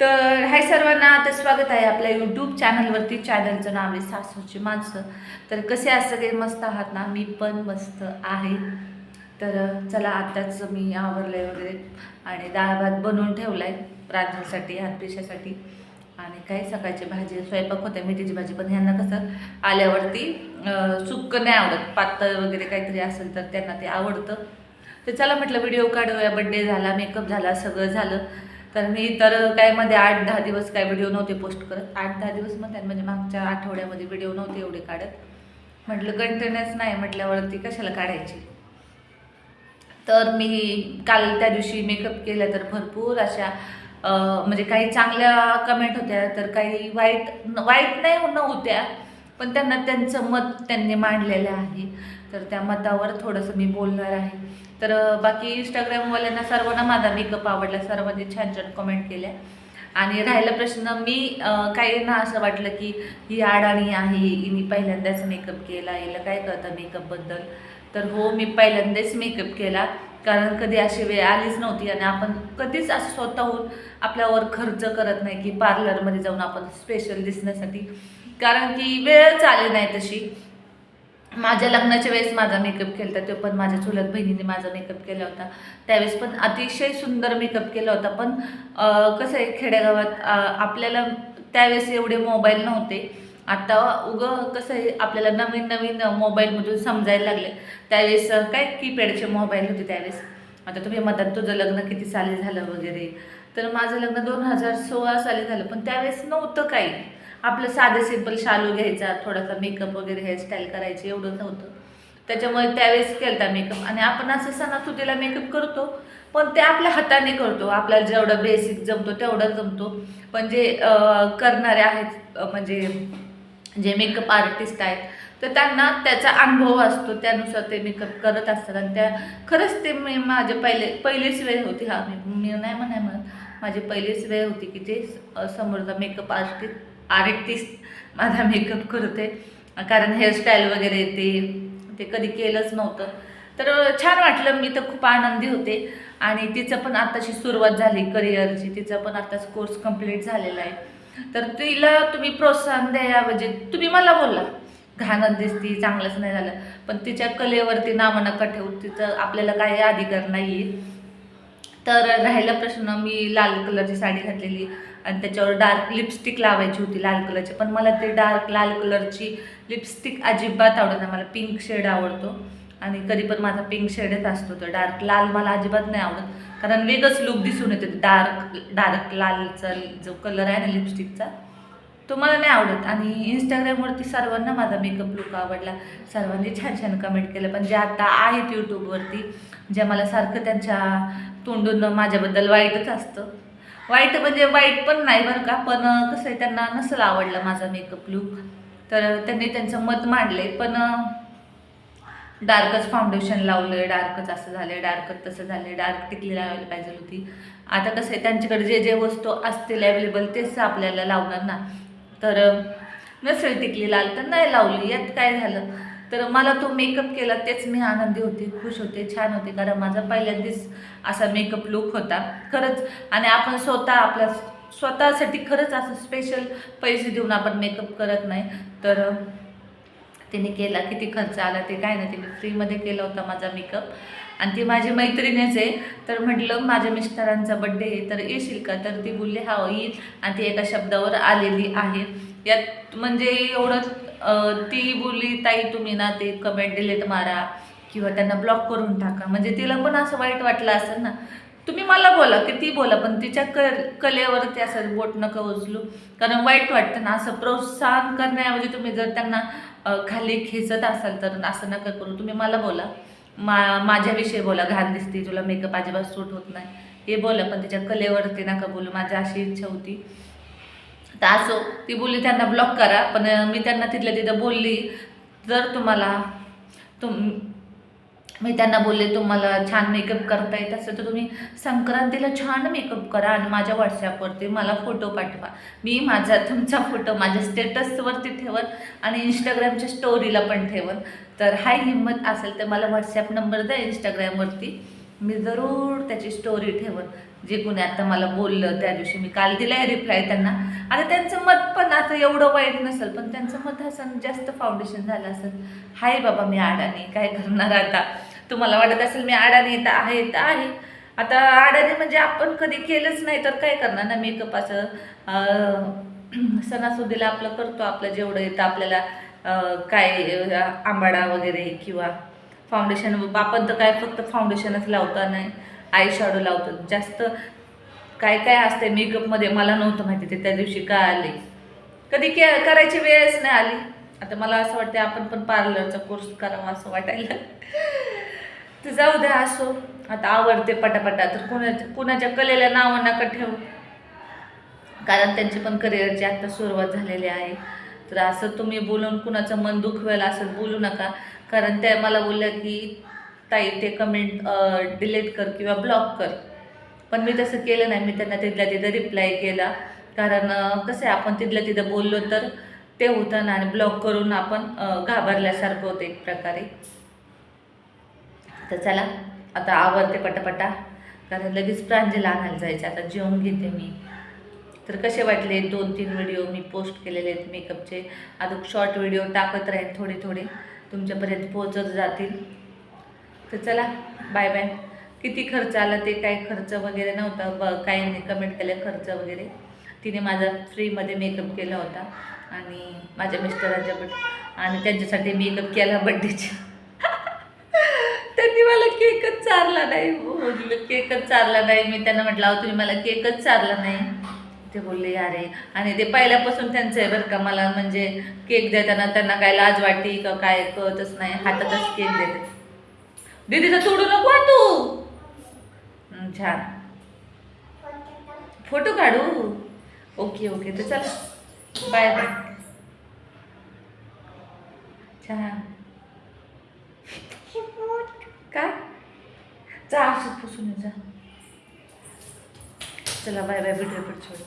तर हाय सर्वांना आता स्वागत आहे आपल्या यूट्यूब चॅनलवरती चॅनलचं नाव आहे सासूची माणसं. तर कसे आज सगळे? मस्त आहात ना? मी पण मस्त आहे. तर चला आत्ताच मी आवरले वगैरे आणि डाळ भात बनवून ठेवला आहे राजांसाठी हातपिशासाठी आणि काही सकाळची भाजी? स्वयंपाक होते मेथीची भाजी पण ह्यांना कसं आल्यावरती सुक्क नाही आवडत. पातळ वगैरे काहीतरी असेल तर त्यांना ते आवडतं. तर चला म्हटलं व्हिडिओ काढूया. बड्डे झाला मेकअप झाला सगळं झालं. तर मी तर काय मध्ये आठ दहा दिवस काय व्हिडिओ नव्हते पोस्ट करत. आठ दहा दिवस म्हणतात म्हणजे मागच्या आठवड्यामध्ये व्हिडिओ नव्हते एवढे काढत. म्हटलं कंटिन्युअस नाही म्हटल्यावरती कशाला काढायची? तर मी काल त्या दिवशी मेकअप केला तर भरपूर अशा म्हणजे काही चांगल्या कमेंट होत्या तर काही वाईट वाईट नाही नव्हत्या. पण त्यांना त्यांचं मत त्यांनी मांडलेलं आहे. तर त्या मतावर थोडंसं मी बोलणार आहे. तर बाकी इंस्टाग्रामवाल्यांना सर्वांना माझा मेकअप आवडला. सर्वांनी छान छान कमेंट केल्या. आणि राहिला प्रश्न मी काही ना असं वाटलं की ही अडाणी आहे हिने पहिल्यांदाच मेकअप केला हिला काय कळतं मेकअपबद्दल तर हो मी पहिल्यांदाच मेकअप केला. कारण कधी अशी वेळ आलीच नव्हती आणि आपण कधीच असं स्वतःहून आपल्यावर खर्च करत नाही की पार्लरमध्ये जाऊन आपण स्पेशल दिसण्यासाठी. कारण की वेळच आली नाही तशी. माझ्या लग्नाच्या वेळेस माझा मेकअप केला होता तो पण माझ्या चुलत बहिणीने माझा मेकअप केला होता. त्यावेळेस पण अतिशय सुंदर मेकअप केला होता. पण कसं आहे खेडेगावात आपल्याला त्यावेळेस एवढे मोबाईल नव्हते. आता उगं कसं आहे आपल्याला नवीन नवीन मोबाईलमधून समजायला लागले. त्यावेळेस काय कीपॅडचे मोबाईल होते त्यावेळेस? आता तुम्ही म्हणतात तुझं लग्न किती साली झालं वगैरे? तर माझं लग्न दोन हजार सोळा साली झालं. पण त्यावेळेस नव्हतं काही. आपलं साधं सिंपल शालू घ्यायचा थोडासा मेकअप वगैरे हेअरस्टाईल करायची एवढंच नव्हतं. त्याच्यामुळे त्यावेळेस केलता मेकअप आणि आपण असं सणासुदीला मेकअप करतो पण ते आपल्या हाताने करतो. आपल्याला जेवढं बेसिक जमतो तेवढं जमतो. म्हणजे, पण जे करणारे आहेत म्हणजे जे मेकअप आर्टिस्ट आहेत तर त्यांना त्याचा अनुभव असतो. त्यानुसार ते मेकअप करत असतात. आणि त्या खरंच ते मी माझे पहिले पहिलीच वेळ होती. हा मी मी नाही म्हणाय म्हणत. माझी पहिलीच वेळ होती की ते समोरचा मेकअप आर्टिस्ट आर्टिस्ट माझा मेकअप करते कारण हेअरस्टाईल वगैरे ते ते कधी केलंच नव्हतं. तर छान वाटलं मी तर खूप आनंदी होते. आणि तिचं पण आत्ताची सुरुवात झाली करिअरची तिचा पण आत्ताच कोर्स कंप्लीट झालेला आहे. तर तिला तुम्ही प्रोत्साहन द्याऐवजी म्हणजे तुम्ही मला बोलला. घाणत दिसती चांगलंच नाही झालं. पण तिच्या कलेवरती नावं नका ठेवू तिचं आपल्याला काही अधिकार नाही आहे तर राहिला प्रश्न मी लाल कलरची साडी घातलेली आणि त्याच्यावर डार्क लिपस्टिक लावायची होती लाल कलरची. पण मला ते डार्क लाल कलरची लिपस्टिक अजिबात आवडत नाही. मला पिंक शेड आवडतो. आणि कधी पण माझा पिंक शेडच असतो तर डार्क लाल मला अजिबात नाही आवडत. कारण वेगळंच लुक दिसून येते. डार्क डार्क लालचा जो कलर आहे ना लिपस्टिकचा तो मला नाही आवडत. आणि इंस्टाग्रामवरती सर्वांना माझा मेकअप लुक आवडला. सर्वांनी छान छान कमेंट केलं. पण जे आता आहेत यूट्यूबवरती ज्या मला सारखं त्यांच्या तोंडून माझ्याबद्दल वाईटच असतं. वाईट म्हणजे वाईट पण नाही बरं का पण कसं आहे त्यांना नसेल आवडला माझा मेकअप लुक तर त्यांनी त्यांचं मत मांडले पण डार्कच फाउंडेशन लावलं डार्कच असं झालं डार्कच तसं झालं डार्क टिकली लावायला पाहिजे होती. आता कसं आहे त्यांच्याकडे जे जे वस्तू असतील अवेलेबल तेच आपल्याला लावणार ना. तर अं, नसेल टिकली लाल तर नाही लावली. यात काय झालं? तर मला तो मेकअप केला तेच मी आनंदी होते खुश होते छान होते. कारण माझा पहिल्यांदाच असा मेकअप लुक होता. खरंच आणि आपण स्वतः आपल्या स्वतःसाठी खरंच असं स्पेशल पैसे देऊन आपण मेकअप करत नाही. तर तिने केला किती खर्च आला ते काय नाही तिने फ्रीमध्ये केला होता माझा मेकअप आणि ती माझी मैत्रिणीच आहे. तर म्हटलं माझ्या मिस्टरांचा बड्डे आहे तर येशील का? तर ती बोलली हा येईल. आणि ती एका शब्दावर आलेली आहे. यात म्हणजे एवढं ती बोलली ताई तुम्ही ना ते कमेंट डिलीट मारा किंवा त्यांना ब्लॉक करून टाका. म्हणजे तिला पण असं वाईट वाटलं असेल ना. तुम्ही मला बोला की ती बोला पण तिच्या क कलेवरती असं बोट नका उचलू. कारण वाईट वाटतं ना असं प्रोत्साहन करण्याऐवजी तुम्ही जर त्यांना खाली खेचत असाल तर असं नका करू. तुम्ही मला बोला. मा माझ्याविषयी बोला. घाण दिसते तुला मेकअप अजिबात सूट होत नाही. हे बोला पण तिच्या कलेवरती नका बोलू. माझी अशी इच्छा होती. तर असो ती बोलली त्यांना ब्लॉक करा. पण मी त्यांना तिथल्या तिथं बोलली जर तुम्हाला तुम मी त्यांना बोलले तुम्हाला छान मेकअप करता येत असेल तर तुम्ही संक्रांतीला छान मेकअप करा आणि माझ्या व्हॉट्सॲपवरती मला फोटो पाठवा. मी माझा तुमचा फोटो माझ्या स्टेटसवरती ठेवन आणि इंस्टाग्रामच्या स्टोरीला पण ठेवन. तर हाय हिंमत असेल तर मला व्हॉट्सॲप नंबर द्या इंस्टाग्रामवरती मी जरूर त्याची स्टोरी ठेवन. जे कोणी आता मला बोललं त्या दिवशी मी काल दिलाय रिप्लाय त्यांना. आता त्यांचं मत पण आता एवढं वाईट नसेल पण त्यांचं मत असं जास्त फाउंडेशन झालं असेल. हाय बाबा मी आडाणी काय करणार आता? तुम्हाला वाटत असेल मी आडाणी येत आहे तर आहे. आता आडाणी म्हणजे आपण कधी केलंच नाही तर काय करणार ना मेकअप असं? सणासुदीला आपलं करतो आपलं जेवढं येतं आपल्याला काय आंबाडा वगैरे किंवा फाउंडेशन आपण तर काय फक्त फाउंडेशनच लावता नाही. आय शॅडो लावतो. जास्त काय काय असते मेकअपमध्ये मला नव्हतं माहिती ते त्या दिवशी काय आले? कधी के करायची वेळच नाही आली. आता मला असं वाटतं आपण पण पार्लरचा कोर्स करावा असं वाटायला. तर जाऊ द्या असो. आता आवडते पटापटा तर कुणाच्या कुणाच्या कलेला नावं नका ठेवू. कारण त्यांची पण करिअरची आत्ता सुरुवात झालेली आहे. तर असं तुम्ही बोलून कुणाचं मन दुखवेल असं बोलू नका. कारण त्या मला बोलल्या की ताई ते कमेंट डिलीट कर किंवा ब्लॉक कर. पण मी तसं केलं नाही. मी त्यांना तिथल्या तिथं रिप्लाय केला. कारण कसं आहे आपण तिथल्या तिथं बोललो तर ते होतं ना आणि ब्लॉक करून आपण घाबरल्यासारखं होतं एक प्रकारे. तर चला आता आवरते पटापटा. कारण लगेच प्रांजला आणायला जायचं आता जेवून घेते मी. तर कसे वाटले दोन तीन व्हिडिओ मी पोस्ट केलेले आहेत मेकअपचे? अजून शॉर्ट व्हिडिओ टाकत राहील थोडे थोडे तुमच्यापर्यंत पोहोचत जातील. तर चला बाय बाय किती खर्च आला ते काय खर्च वगैरे नव्हता. ब काही कमेंट केले खर्च वगैरे. तिने माझा फ्रीमध्ये मेकअप केला होता. आणि माझ्या मिस्टरांच्या बड आणि त्यांच्यासाठी मेकअप केला बड्डेच्या मला केकच चारला नाही. हो, बोलले केकच चारला नाही. मी त्यांना म्हटलं अहो तुम्ही मला केकच चारला नाही. ते बोलले अरे. आणि ते पहिल्यापासून त्यांचं आहे बरं का मला म्हणजे केक देताना त्यांना काय लाज वाटते का काय कळतच नाही. हातातच केक देते. दीदीचा तोडू नको तू. छान. फोटो काढू? ओके ओके तर चला. Bye bye. छान काय जा असं पुसून जा. चला बाय बाय भेटू भेट छोड